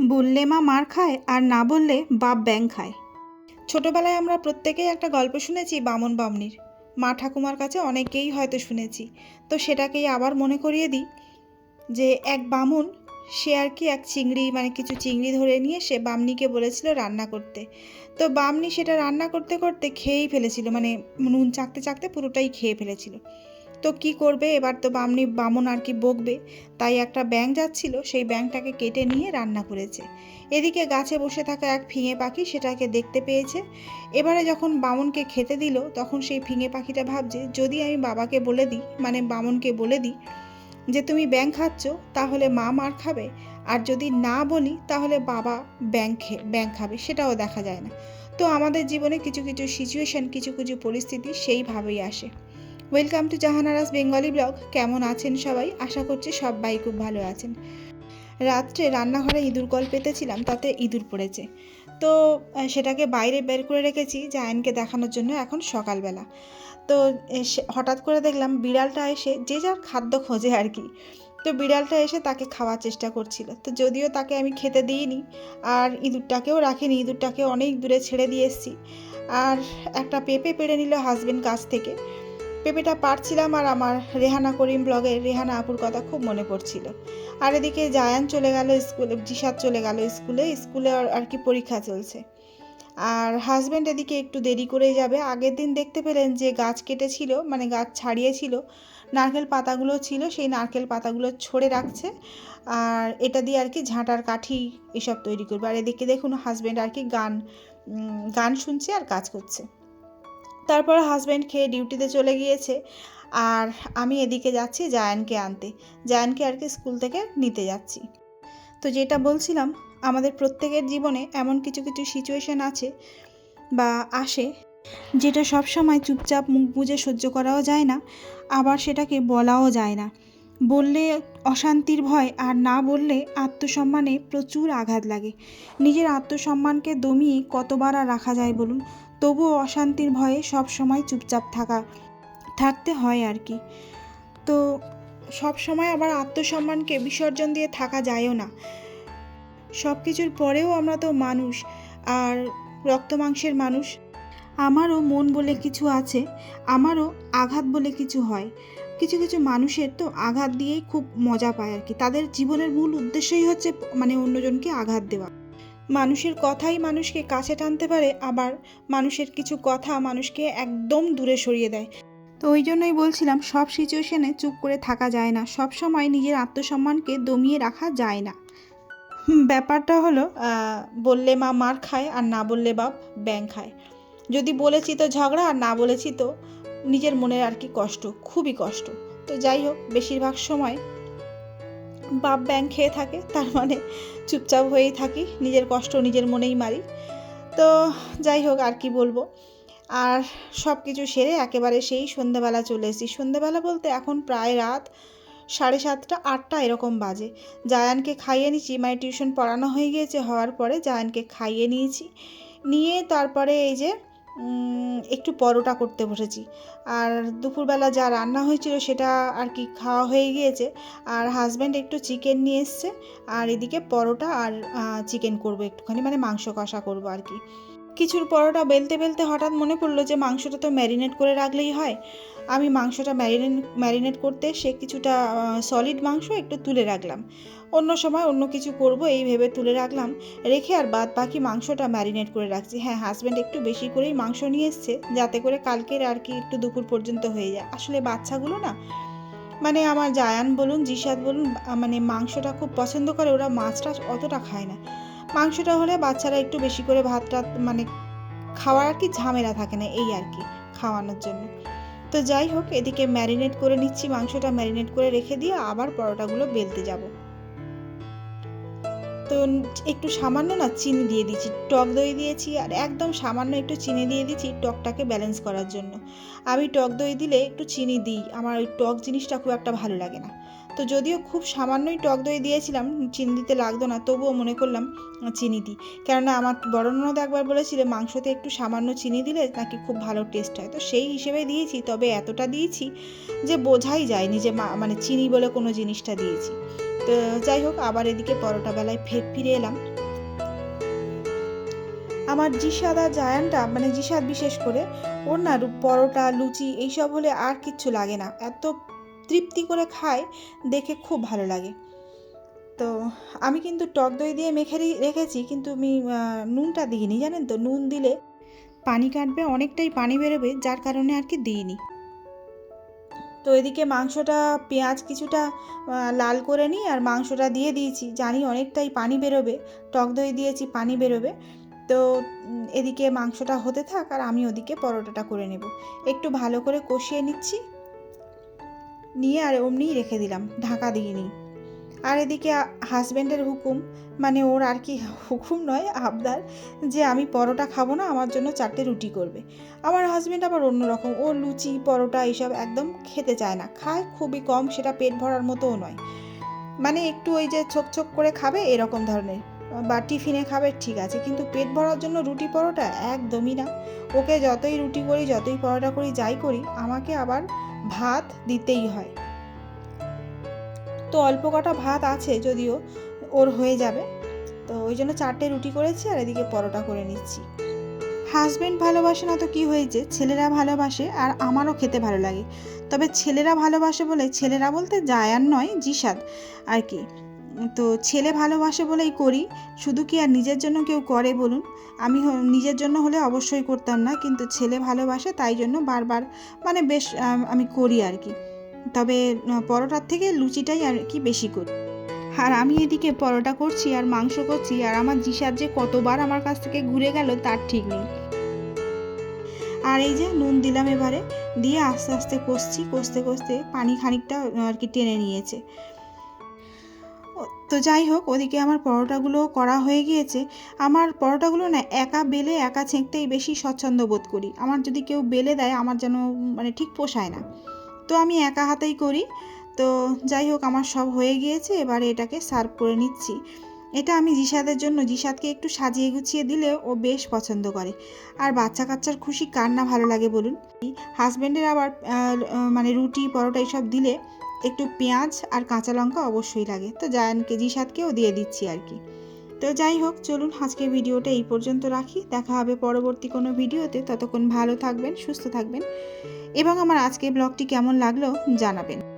বললে মা মার খায় আর না বললে বাপ ব্যাং খায়। ছোটবেলায় আমরা প্রত্যেকেই একটা গল্প শুনেছি বামন বামনির। মা ঠাকুমার কাছে অনেকেই হয়তো শুনেছি। তো সেটাকেই আবার মনে করিয়ে দিই যে এক বামুন, সে আর কি এক চিংড়ি মানে কিছু চিংড়ি ধরে নিয়ে সে বামনিকে বলেছিল রান্না করতে। তো বামনি সেটা রান্না করতে করতে খেয়েই ফেলেছিল মানে নুন চাকতে চাকতে পুরোটাই খেয়ে ফেলেছিল। তো কি করবে? এবার তো বামনি, বামন আর কি বকবে। তাই একটা ব্যাং যাচ্ছিল, সেই ব্যাংটাকে কেটে নিয়ে রান্না করেছে। এদিকে গাছে বসে থাকা এক ফিঙে পাখি সেটাকে দেখতে পেয়েছে। এবারে যখন বামনকে খেতে দিল, তখন সেই ফিঙে পাখিটা ভাবছে, যদি আমি বাবাকে বলে দিই মানে বামনকে বলে দিই, যে তুমি ব্যাং খাচ্ছ, তাহলে মা মার খাবে। আর যদি না বলি, তাহলে বাবা ব্যাং খে ব্যাং খাবে। সেটাও দেখা যায় না। তো আমাদের জীবনে কিছু কিছু সিচুয়েশন কিছু কিছু পরিস্থিতি সেইভাবেই আসে। Welcome to Jahanara's Bengali blog কেমন আছেন সবাই? আশা করছি সবাই খুব ভালো আছেন। রাত্রে রান্নাঘরে ইঁদুর কল পেতেছিলাম, তাতে ইঁদুর পড়েছে। তো সেটাকে বাইরে বের করে রেখেছি জায়ানকে দেখানোর জন্য এখন সকালবেলা। তো হঠাৎ করে দেখলাম বিড়ালটা এসে যে যার খাদ্য খোঁজে আর কি। তো, বিড়ালটা এসে তাকে খাওয়ার চেষ্টা করছিল। তো, যদিও তাকে আমি খেতে দিইনি, আর ইঁদুরটাকেও রাখিনি, ইঁদুরটাকে অনেক দূরে ছেড়ে দিয়ে এসেছি। আর একটা পেঁপে পেড়ে নিল হাজবেন্ড কাছ থেকে। পেঁপেটা পারছিলাম আর আমার রেহানা করিম ব্লগের রেহানা আপুর কথা খুব মনে পড়ছিল। আর এদিকে জায়ান চলে গেল স্কুলে জিসাদ চলে গেল স্কুলে স্কুলে আর- কি পরীক্ষা চলছে। আর হাজব্যান্ড এদিকে একটু দেরি করেই যাবে। আগের দিন দেখতে পেলেন যে গাছ কেটেছিল মানে গাছ ছাড়িয়েছিল, নারকেল পাতাগুলো ছিল, সেই নারকেল পাতাগুলো ছড়ে রাখছে। আর এটা দিয়ে আর কি ঝাঁটার কাঠি এসব তৈরি করবে। আর এদিকে দেখুন হাজব্যান্ড আর কি গান গান শুনছে আর কাজ করছে। তারপর হাজব্যান্ড খেয়ে ডিউটিতে চলে গিয়েছে। আর আমি এদিকে যাচ্ছি জায়ানকে আনতে। জায়ানকে আর কি স্কুল থেকে নিতে যাচ্ছি। তো যেটা বলছিলাম, আমাদের প্রত্যেকের জীবনে এমন কিছু কিছু সিচুয়েশন আছে বা আসে যেটা সব সময় চুপচাপ মুখ বুজে সহ্য করাও যায় না, আবার সেটাকে বলাও যায় না। বললে অশান্তির ভয়, আর না বললে আত্মসম্মানে প্রচুর আঘাত লাগে। নিজের আত্মসম্মানকে দমিয়ে কতবার আর রাখা যায় বলুন? তবুও অশান্তির ভয়ে সব সময় চুপচাপ থাকা, থাকতে হয় আর কি। তো সব সময় আবার আত্মসম্মানকে বিসর্জন দিয়ে থাকা যায়ও না। সব কিছুর পরেও আমরা তো মানুষ আর রক্ত মাংসের মানুষ। আমারও মন বলে কিছু আছে, আমারও আঘাত বলে কিছু হয়। কিছু কিছু মানুষের তো আঘাত দিয়েই খুব মজা পায় আর কি। তাদের জীবনের মূল উদ্দেশ্যই হচ্ছে মানে অন্যজনকে আঘাত দেওয়া। মানুষের কথাই মানুষকে কাছে টানতে পারে, আবার মানুষের কিছু কথা মানুষকে একদম দূরে সরিয়ে দেয়। তো ওই জন্যই বলছিলাম, সব সিচুয়েশনে চুপ করে থাকা যায় না। সব সময় নিজের আত্মসম্মানকে দমিয়ে রাখা যায় না। ব্যাপারটা হলো বললে মা মার খায় আর না বললে বাপ ব্যাং খায়। যদি বলেছি তো ঝগড়া, আর না বলেছি তো নিজের মনের আর কি কষ্ট, খুবই কষ্ট। তো যাই হোক, বেশিরভাগ সময় বাপ ব্যাং খেয়ে থাকে, তার মানে চুপচাপ হয়েই থাকি, নিজের কষ্ট নিজের মনেই মারি। তো যাই হোক, আর কি বলব? আর সব কিছু সেরে একেবারে সেই সন্ধেবেলা চলে এসেছি। সন্ধেবেলা বলতে এখন প্রায় রাত সাড়ে সাতটা, আটটা এরকম বাজে। জায়ানকে খাইয়ে নিয়েছি মানে টিউশন পড়ানো হয়ে গিয়েছে, হওয়ার পরে জায়ানকে খাইয়ে নিয়েছি। নিয়ে তারপরে এই যে একটু পরোটা করতে বসেছি। আর দুপুরবেলা যা রান্না হয়েছিল সেটা আর কি খাওয়া হয়ে গিয়েছে। আর হাজব্যান্ড একটু চিকেন নিয়ে এসছে। আর এদিকে পরোটা আর চিকেন করব একটুখানি। মানে মাংস কষা করব আর কি। কিছুর পরোটা বেলতে বেলতে হঠাৎ মনে পড়ল যে মাংসটা তো ম্যারিনেট করে রাখলেই হয়। আমি মাংসটা ম্যারিনেট ম্যারিনেট করতে সে কিছুটা সলিড মাংস একটু তুলে রাখলাম। অন্য সময় অন্য কিছু করব এই ভেবে তুলে রাখলাম। রেখে আর বাদ বাকি মাংসটা ম্যারিনেট করে রাখছি। হ্যাঁ হাজব্যান্ড একটু বেশি করেই মাংস নিয়ে এসছে, যাতে করে কালকের আর কি একটু দুপুর পর্যন্ত হয়ে যায়। আসলে বাচ্চাগুলো না মানে আমার জায়ান বলুন জিসাদ বলুন মানে মাংসটা খুব পছন্দ করে, ওরা মাছটা অতটা খায় না। মাংসটা হলে বাচ্চারা একটু বেশি করে ভাতটা মানে খাওয়ার আর কি ঝামেলা থাকে না, এই আর কি খাওয়ানোর জন্য। তো যাই হোক, এদিকে ম্যারিনেট করে নিচ্ছি মাংসটা, ম্যারিনেট করে রেখে দিয়ে আবার পরোটাগুলো বেলতে যাব। তো একটু সামান্য না চিনি দিয়ে দিচ্ছি, টক দই দিয়েছি আর একদম সামান্য একটু চিনি দিয়ে দিচ্ছি টকটাকে ব্যালেন্স করার জন্য। আমি টক দই দিলে একটু চিনি দিই, আমার ওই টক জিনিসটা খুব একটা ভালো লাগে না। তো যদিও খুব সামান্যই টক দই দিয়েছিলাম, চিনি দিতে লাগতো না, তবুও মনে করলাম চিনি দিই। কেননা আমার বড় ননদ একবার বলেছিল, মাংসতে একটু সামান্য চিনি দিলে নাকি খুব ভালো টেস্ট হয়। তো সেই হিসেবে দিয়েছি, তবে এতটা দিয়েছি যে বোঝাই যায়নি যে মানে চিনি বলে কোনো জিনিসটা দিয়েছি। তো যাই হোক, আবার এদিকে পরোটা বেলায় ফের ফিরে এলাম। আমার জিসাদ জায়ানটা মানে জিসাদ বিশেষ করে, ওর না পরোটা, লুচি, এইসব হলে আর কিচ্ছু লাগে না। এত তৃপ্তি করে খায়, দেখে খুব ভালো লাগে। তো আমি কিন্তু টক দই দিয়ে মেখে রেখেছি, কিন্তু আমি নুনটা দিইনি, জানেন তো? নুন দিলে পানি কাটবে, অনেকটাই পানি বেরোবে, যার কারণে আর কি দিইনি। তো এদিকে মাংসটা, পেঁয়াজ কিছুটা লাল করে নিই আর মাংসটা দিয়ে দিয়েছি, জানি অনেকটাই পানি বেরোবে, টক দই দিয়েছি, পানি বেরোবে। তো এদিকে মাংসটা হতে থাক আর আমি ওদিকে পরোটাটা করে নেব। একটু ভালো করে কষিয়ে নিচ্ছি। নিয়ে আর অমনিই রেখে দিলাম, ঢাকা দিইনি। আর এদিকে হাজব্যান্ডের হুকুম মানে ওর আর কি হুকুম নয়, আবদার, যে আমি পরোটা খাব না, আমার জন্য চারটে রুটি করবে। আমার হাজব্যান্ড আবার অন্যরকম, ও লুচি, পরোটা এইসব একদম খেতে চায় না, খায় খুবই কম, সেটা পেট ভরার মতোও নয়। মানে একটু ওই যে ছোপ ছোপ করে খাবে, এরকম ধরনের, বা টিফিনে খাবে, ঠিক আছে, কিন্তু পেট ভরার জন্য রুটি পরোটা একদমই না। ওকে যতই রুটি করি, যতই পরোটা করি, যাই করি, আমাকে আবার ভাত দিতেই হয়। তো অল্প কটা ভাত আছে যদিও ওর হয়ে যাবে। তো ওই জন্য চারটে রুটি করেছি আর এদিকে পরোটা করে নিচ্ছি। হাজব্যান্ড ভালোবাসে না তো কি হয়েছে? ছেলেরা ভালোবাসে আর আমারও খেতে ভালো লাগে। তবে ছেলেরা ভালোবাসে বলে ছেলেরা বলতে আর নয় জিসাদ আর কি? তো ছেলে ভালোবাসে বলেই করি। শুধু কি আর নিজের জন্য কেউ করে বলুন? আমি নিজের জন্য হলে অবশ্যই করতাম না, কিন্তু ছেলে ভালোবাসে তাই জন্য বারবার মানে বেশ, আমি করি আর কি। তবে পরোটার থেকে লুচিটাই আর কি বেশি করি। আর আমি এদিকে পরোটা করছি আর মাংস করছি, আর আমার জিসার যে কতবার আমার কাছ থেকে ঘুরে গেল তার ঠিক নেই। আর এই যে নুন দিলাম এবারে, দিয়ে আস্তে আস্তে কষছি, কষতে কষতে পানি খানিকটা আর কি টেনে নিয়েছে। তো যাই হোক, ওদিকে আমার পরোটাগুলো করা হয়ে গিয়েছে। আমার পরোটাগুলো না একা বেলে একা ছেঁকতেই বেশি স্বচ্ছন্দ বোধ করি। আমার যদি কেউ বেলে দেয়, আমার যেন মানে ঠিক পোষায় না। তো আমি একা হাতেই করি। তো যাই হোক, আমার সব হয়ে গিয়েছে, এবারে এটাকে সার্ভ করে নিচ্ছি। এটা আমি জিসাদের জন্য। জিসাদকে একটু সাজিয়ে গুছিয়ে দিলে ও বেশ পছন্দ করে। আর বাচ্চা কাচ্চার খুশি কার না ভালো লাগে বলুন? হাজব্যান্ডের আবার মানে রুটি, পরোটা এইসব দিলে একটু পেঁয়াজ আর কাঁচা লঙ্কা অবশ্যই লাগে। তো জায়ান কেজি সাতকেও দিয়ে দিচ্ছি আর কি। তো যাই হোক, চলুন আজকের ভিডিওটা এই পর্যন্ত রাখি। দেখা হবে পরবর্তী কোনো ভিডিওতে। ততক্ষণ ভালো থাকবেন, সুস্থ থাকবেন। এবং আমার আজকের ব্লগটি কেমন লাগল জানাবেন।